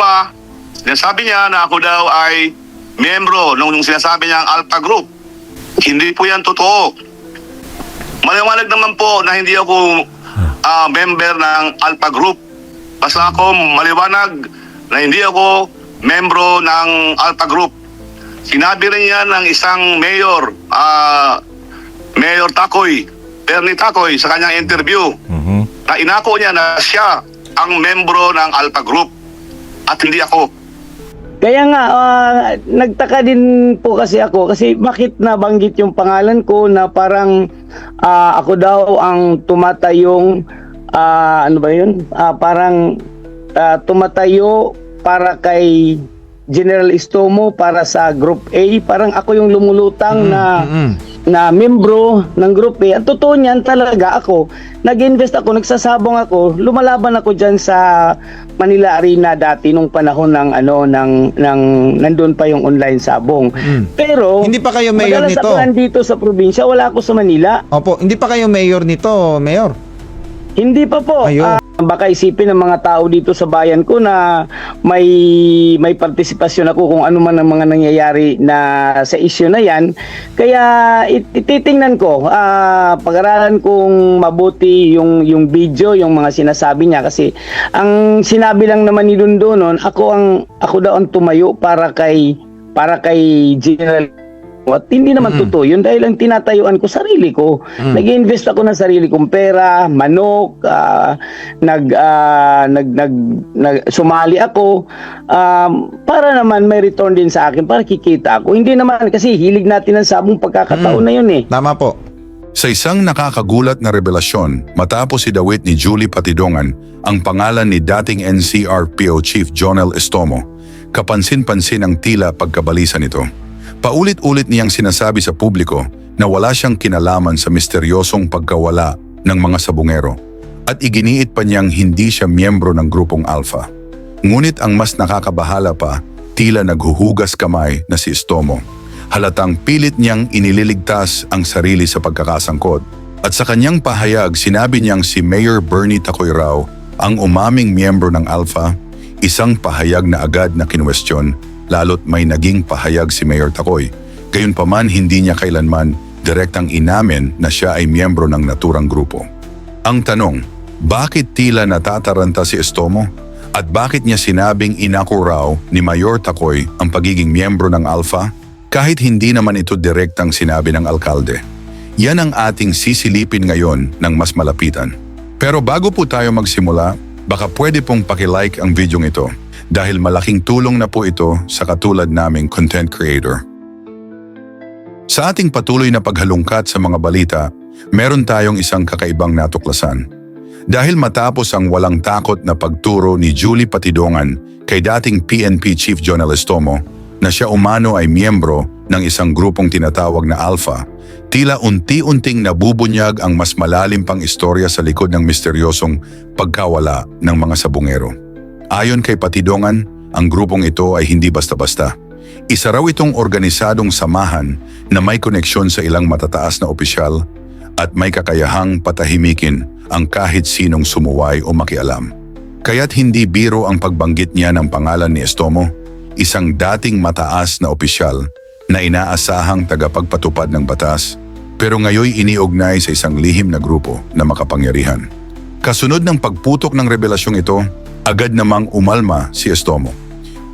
Pangalawa, sinasabi niya na ako daw ay miyembro nung sinasabi niyang Alpha Group. Hindi po yan totoo. Maliwanag naman po na hindi ako ah, member ng Alpha Group. Basta ako maliwanag na hindi ako membro ng Alpha Group. Sinabi rin yan ng isang mayor, ah, Mayor Takoy, Bernie Takoy sa kanyang interview Mhm. na inako niya na siya ang membro ng Alpha Group at hindi ako. Kaya nga, ah, nagtaka din po kasi ako kasi bakit nabanggit yung pangalan ko na parang ah, ako daw ang tumatayong, ah, ano ba yun? Ah, parang ah, tumatayo para kay General Istomo para sa Group A. Parang ako yung lumulutang na mm. na membro ng group A. Ang totoo niyan talaga ako, nag-invest ako, nagsasabong ako, lumalaban ako diyan sa Manila Arena dati nung panahon ng ano ng ng nandun pa yung online sabong. Mm. Pero Hindi pa kayo mayor nito? ako nandito sa probinsya, wala ako sa Manila. Opo, hindi pa kayo mayor nito, mayor. Hindi pa po. Ayun. Ah, baka isipin ng mga tao dito sa bayan ko na may may partisipasyon ako kung ano man ang mga nangyayari na sa issue na yan. Kaya it- ititingnan ko, ah, pag-aralan kong mabuti yung yung video, yung mga sinasabi niya kasi ang sinabi lang naman ni Dundo noon, ako ang ako daw ang tumayo para kay para kay General at hindi naman Mm. totoo yun dahil ang tinatayuan ko sarili ko. Mm. Nag-invest ako ng sarili kong pera, manok, ah, nag, ah, nag, nag, nag- sumali ako um, para naman may return din sa akin, para kikita ako. Hindi naman kasi hilig natin ang sabong pagkakataon Mm. na yun eh. Tama po. Sa isang nakakagulat na revelasyon matapos idawit ni Julie Patidongan ang pangalan ni dating NCRPO Chief Jonel Estomo, kapansin-pansin ang tila pagkabalisa nito. Paulit-ulit niyang sinasabi sa publiko na wala siyang kinalaman sa misteryosong pagkawala ng mga sabungero at iginiit pa niyang hindi siya miyembro ng grupong Alpha. Ngunit ang mas nakakabahala pa, tila naghuhugas kamay na si Estomo. Halatang pilit niyang inililigtas ang sarili sa pagkakasangkot. At sa kanyang pahayag, sinabi niyang si Mayor Bernie Takoy raw ang umaming miyembro ng Alpha, isang pahayag na agad na kinwestiyon, lalo't may naging pahayag si Mayor Takoy. Gayunpaman hindi niya kailanman direktang inamin na siya ay miyembro ng naturang grupo. Ang tanong, bakit tila natataranta si Estomo? At bakit niya sinabing inako ni Mayor Takoy ang pagiging miyembro ng Alpha? Kahit hindi naman ito direktang sinabi ng alkalde. Yan ang ating sisilipin ngayon ng mas malapitan. Pero bago po tayo magsimula, baka pwede pong pakilike ang video ito dahil malaking tulong na po ito sa katulad naming content creator. Sa ating patuloy na paghalungkat sa mga balita, meron tayong isang kakaibang natuklasan. Dahil matapos ang walang takot na pagturo ni Julie Patidongan kay dating PNP Chief John Estomo na siya umano ay miyembro ng isang grupong tinatawag na Alpha, tila unti-unting nabubunyag ang mas malalim pang istorya sa likod ng misteryosong pagkawala ng mga sabungero. Ayon kay Patidongan, ang grupong ito ay hindi basta-basta. Isa raw itong organisadong samahan na may koneksyon sa ilang matataas na opisyal at may kakayahang patahimikin ang kahit sinong sumuway o makialam. Kaya't hindi biro ang pagbanggit niya ng pangalan ni Estomo, isang dating mataas na opisyal na inaasahang tagapagpatupad ng batas, pero ngayoy iniugnay sa isang lihim na grupo na makapangyarihan. Kasunod ng pagputok ng revelasyong ito, agad namang umalma si Estomo.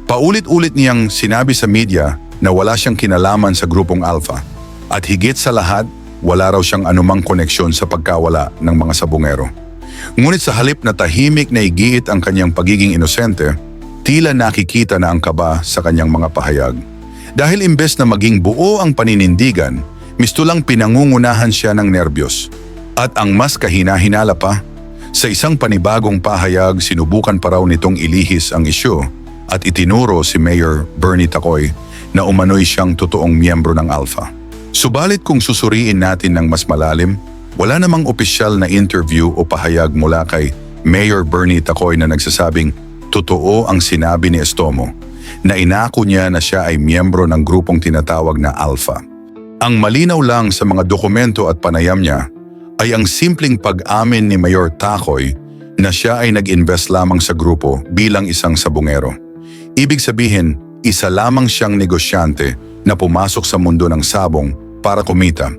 Paulit-ulit niyang sinabi sa media na wala siyang kinalaman sa grupong Alpha at higit sa lahat, wala raw siyang anumang koneksyon sa pagkawala ng mga sabungero. Ngunit sa halip na tahimik na igiit ang kanyang pagiging inosente, tila nakikita na ang kaba sa kanyang mga pahayag. Dahil imbes na maging buo ang paninindigan, mistulang pinangungunahan siya ng nerbiyos. At ang mas kahina-hinala pa, sa isang panibagong pahayag sinubukan pa raw nitong ilihis ang isyu at itinuro si Mayor Bernie Takoy na umano'y siyang totoong miyembro ng Alpha. Subalit kung susuriin natin ng mas malalim, wala namang opisyal na interview o pahayag mula kay Mayor Bernie Takoy na nagsasabing totoo ang sinabi ni Estomo na inako niya na siya ay miyembro ng grupong tinatawag na Alpha. Ang malinaw lang sa mga dokumento at panayam niya ay ang simpleng pag-amin ni Mayor Takoy na siya ay nag-invest lamang sa grupo bilang isang sabungero. Ibig sabihin, isa lamang siyang negosyante na pumasok sa mundo ng sabong para kumita.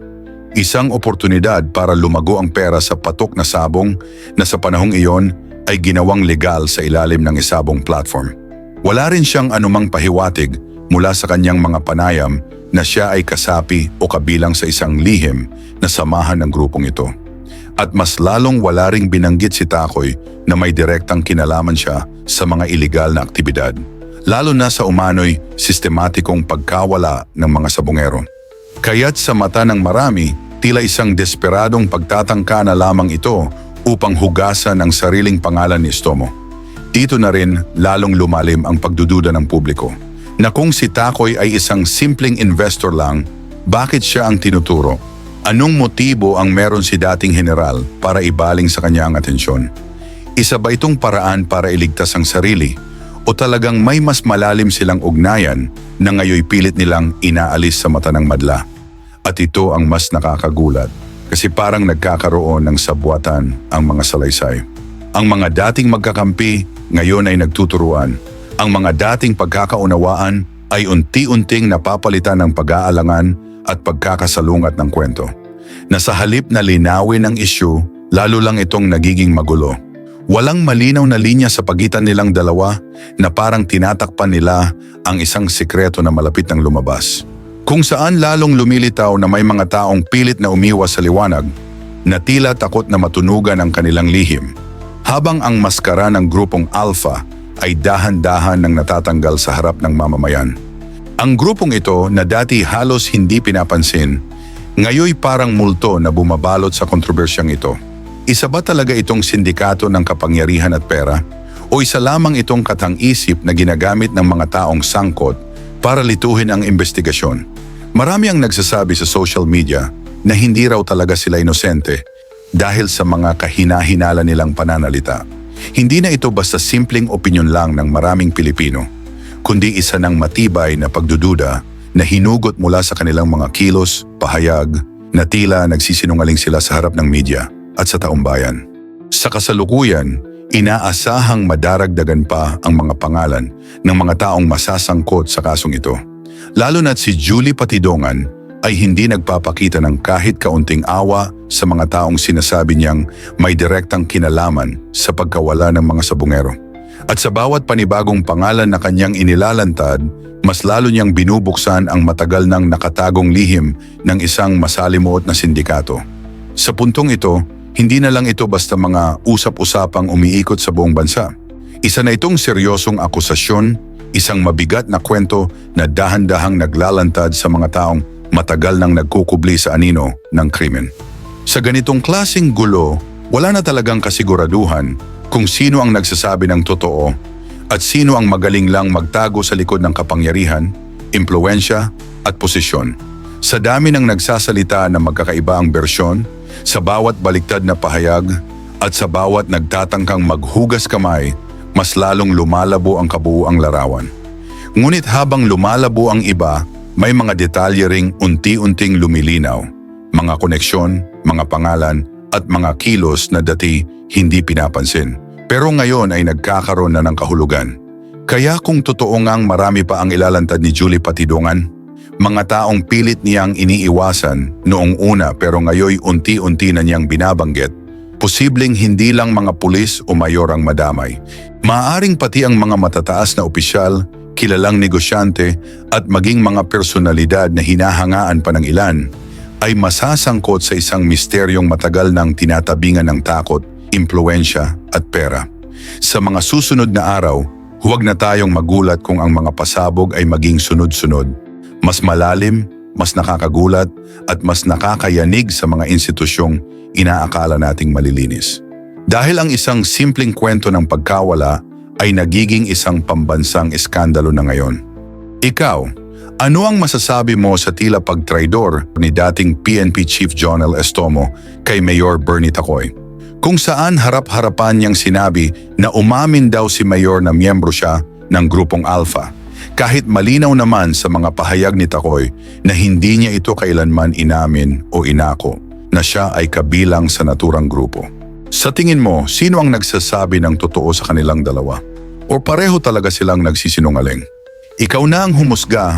Isang oportunidad para lumago ang pera sa patok na sabong na sa panahong iyon ay ginawang legal sa ilalim ng isabong platform. Wala rin siyang anumang pahiwatig mula sa kanyang mga panayam na siya ay kasapi o kabilang sa isang lihim na samahan ng grupong ito. At mas lalong wala ring binanggit si Takoy na may direktang kinalaman siya sa mga ilegal na aktibidad. Lalo na sa umano'y sistematikong pagkawala ng mga sabongero. Kaya't sa mata ng marami, tila isang desperadong pagtatangka na lamang ito upang hugasan ang sariling pangalan ni Stomo. Dito na rin lalong lumalim ang pagdududa ng publiko na kung si Takoy ay isang simpleng investor lang, bakit siya ang tinuturo? Anong motibo ang meron si dating general para ibaling sa kanya ang atensyon? Isa ba itong paraan para iligtas ang sarili? O talagang may mas malalim silang ugnayan na ngayoy pilit nilang inaalis sa mata ng madla? At ito ang mas nakakagulat kasi parang nagkakaroon ng sabwatan ang mga salaysay. Ang mga dating magkakampi ngayon ay nagtuturuan. Ang mga dating pagkakaunawaan ay unti-unting napapalitan ng pag-aalangan at pagkakasalungat ng kwento. Na sa halip na linawin ang isyu, lalo lang itong nagiging magulo. Walang malinaw na linya sa pagitan nilang dalawa na parang tinatakpan nila ang isang sikreto na malapit ng lumabas. Kung saan lalong lumilitaw na may mga taong pilit na umiwas sa liwanag, na tila takot na matunugan ang kanilang lihim, habang ang maskara ng grupong Alpha ay dahan-dahan nang natatanggal sa harap ng mamamayan. Ang grupong ito na dati halos hindi pinapansin, ngayoy parang multo na bumabalot sa kontrobersyang ito. Isa ba talaga itong sindikato ng kapangyarihan at pera? O isa lamang itong katang-isip na ginagamit ng mga taong sangkot para lituhin ang investigasyon? Marami ang nagsasabi sa social media na hindi raw talaga sila inosente dahil sa mga kahina-hinala nilang pananalita. Hindi na ito basta simpleng opinyon lang ng maraming Pilipino, kundi isa ng matibay na pagdududa na hinugot mula sa kanilang mga kilos, pahayag, na tila nagsisinungaling sila sa harap ng media at sa taong bayan. Sa kasalukuyan, inaasahang madaragdagan pa ang mga pangalan ng mga taong masasangkot sa kasong ito. Lalo na't si Julie Patidongan ay hindi nagpapakita ng kahit kaunting awa sa mga taong sinasabi niyang may direktang kinalaman sa pagkawala ng mga sabungero. At sa bawat panibagong pangalan na kanyang inilalantad, mas lalo niyang binubuksan ang matagal nang nakatagong lihim ng isang masalimuot na sindikato. Sa puntong ito, hindi na lang ito basta mga usap-usapang umiikot sa buong bansa. Isa na itong seryosong akusasyon, isang mabigat na kwento na dahan-dahang naglalantad sa mga taong matagal nang nagkukubli sa anino ng krimen. Sa ganitong klasing gulo, wala na talagang kasiguraduhan kung sino ang nagsasabi ng totoo at sino ang magaling lang magtago sa likod ng kapangyarihan, impluensya at posisyon. Sa dami ng nagsasalita na magkakaiba ang bersyon, sa bawat baliktad na pahayag at sa bawat nagtatangkang maghugas kamay, mas lalong lumalabo ang kabuuang larawan. Ngunit habang lumalabo ang iba, may mga detalye ring unti-unting lumilinaw. Mga koneksyon, mga pangalan, at mga kilos na dati hindi pinapansin. Pero ngayon ay nagkakaroon na ng kahulugan. Kaya kung totoo ngang marami pa ang ilalantad ni Julie Patidongan, mga taong pilit niyang iniiwasan noong una pero ngayoy unti-unti na niyang binabanggit, posibleng hindi lang mga pulis o mayor ang madamay. Maaring pati ang mga matataas na opisyal, kilalang negosyante at maging mga personalidad na hinahangaan pa ng ilan ay masasangkot sa isang misteryong matagal nang tinatabingan ng takot, impluensya at pera. Sa mga susunod na araw, huwag na tayong magulat kung ang mga pasabog ay maging sunod-sunod mas malalim, mas nakakagulat at mas nakakayanig sa mga institusyong inaakala nating malilinis. Dahil ang isang simpleng kwento ng pagkawala ay nagiging isang pambansang iskandalo na ngayon. Ikaw, ano ang masasabi mo sa tila pagtraidor ni dating PNP Chief John L. Estomo kay Mayor Bernie Tacoy? Kung saan harap-harapan niyang sinabi na umamin daw si Mayor na miyembro siya ng grupong Alpha kahit malinaw naman sa mga pahayag ni Takoy na hindi niya ito kailanman inamin o inako na siya ay kabilang sa naturang grupo. Sa tingin mo, sino ang nagsasabi ng totoo sa kanilang dalawa? O pareho talaga silang nagsisinungaling? Ikaw na ang humusga,